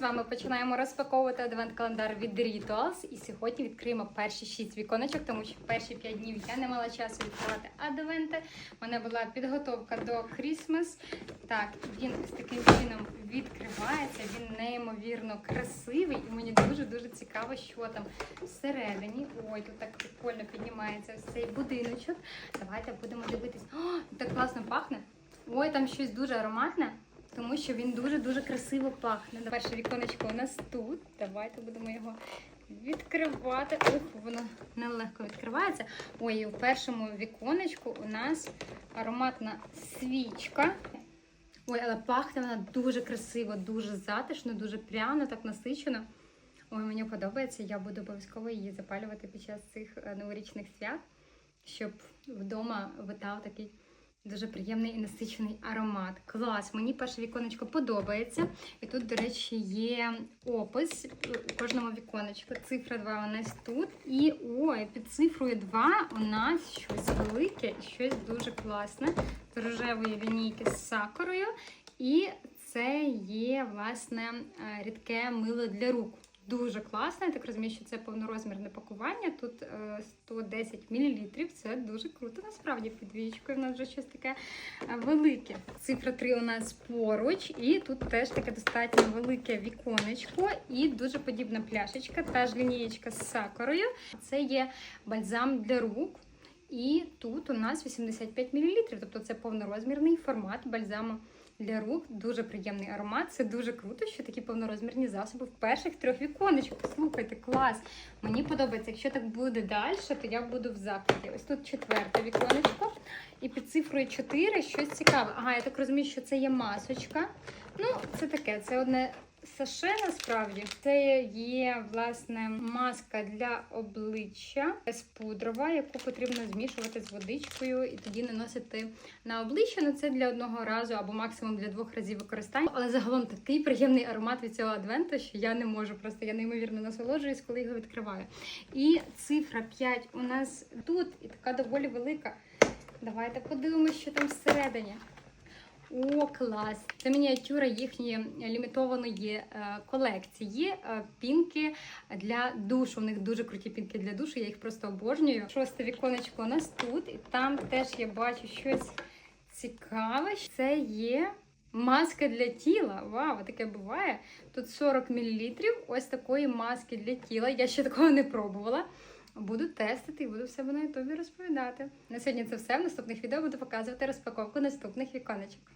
з вами починаємо розпаковувати адвент-календар від Rituals. І сьогодні відкриємо перші шість віконечок, тому що перші п'ять днів я не мала часу відкривати адвенти. У мене була підготовка до Christmas. Так, він з таким чином відкривається. Він неймовірно красивий, і мені дуже-дуже цікаво, що там всередині. Ой, тут так прикольно піднімається ось цей будиночок. Давайте будемо дивитись. О, так класно пахне. Ой, там щось дуже ароматне. Тому що він дуже-дуже красиво пахне. Перше віконечко у нас тут. Давайте будемо його відкривати. Ух, воно нелегко відкривається. Ой, і у першому віконечку у нас ароматна свічка. Ой, але пахне вона дуже красиво, дуже затишно, дуже пряно, так насичено. Ой, мені подобається. Я буду обов'язково її запалювати під час цих е, новорічних свят, щоб вдома витав такий. Дуже приємний і насичений аромат. Клас! Мені перше віконечко подобається. І тут, до речі, є опис у кожному віконечку. Цифра 2 у нас тут. І ой, під цифрою 2 у нас щось велике щось дуже класне. З рожевої лінійки з сакурою. І це є, власне, е, рідке мило для рук. Дуже класно, я так розумію, що це повнорозмірне пакування. Тут е, 110 мл. Це дуже круто. Насправді під двічкою в нас вже щось таке е, велике. Цифра 3 у нас поруч, і тут теж таке достатньо велике віконечко і дуже подібна пляшечка, та ж лінієчка з сакурою. Це є бальзам для рук. І тут у нас 85 мл, тобто це повнорозмірний формат бальзаму для рук. Дуже приємний аромат. Це дуже круто, що такі повнорозмірні засоби в перших трьох віконечках. Слухайте, клас! Мені подобається. Якщо так буде далі, то я буду в запиті. Ось тут четверте віконечко. І під цифрою 4 щось цікаве. Ага, я так розумію, що це є масочка. Ну, це таке, це одне. Саше насправді це є власне маска для обличчя безпудрова, яку потрібно змішувати з водичкою і тоді наносити на обличчя. Ну це для одного разу або максимум для двох разів використання. Але загалом такий приємний аромат від цього адвенту, що я не можу просто я неймовірно насолоджуюсь, коли його відкриваю. І цифра 5 у нас тут і така доволі велика. Давайте подивимося, що там всередині. О, клас! Це мініатюра їхньої лімітованої е, колекції. Е, Пінки для душу. У них дуже круті пінки для душу, я їх просто обожнюю. Шосте віконечко у нас тут, і там теж я бачу щось цікаве. Це є маска для тіла. Вау, таке буває. Тут 40 мл ось такої маски для тіла. Я ще такого не пробувала. Буду тестити і буду в себе на ютубі розповідати. На сьогодні це все. В наступних відео буду показувати розпаковку наступних віконечок.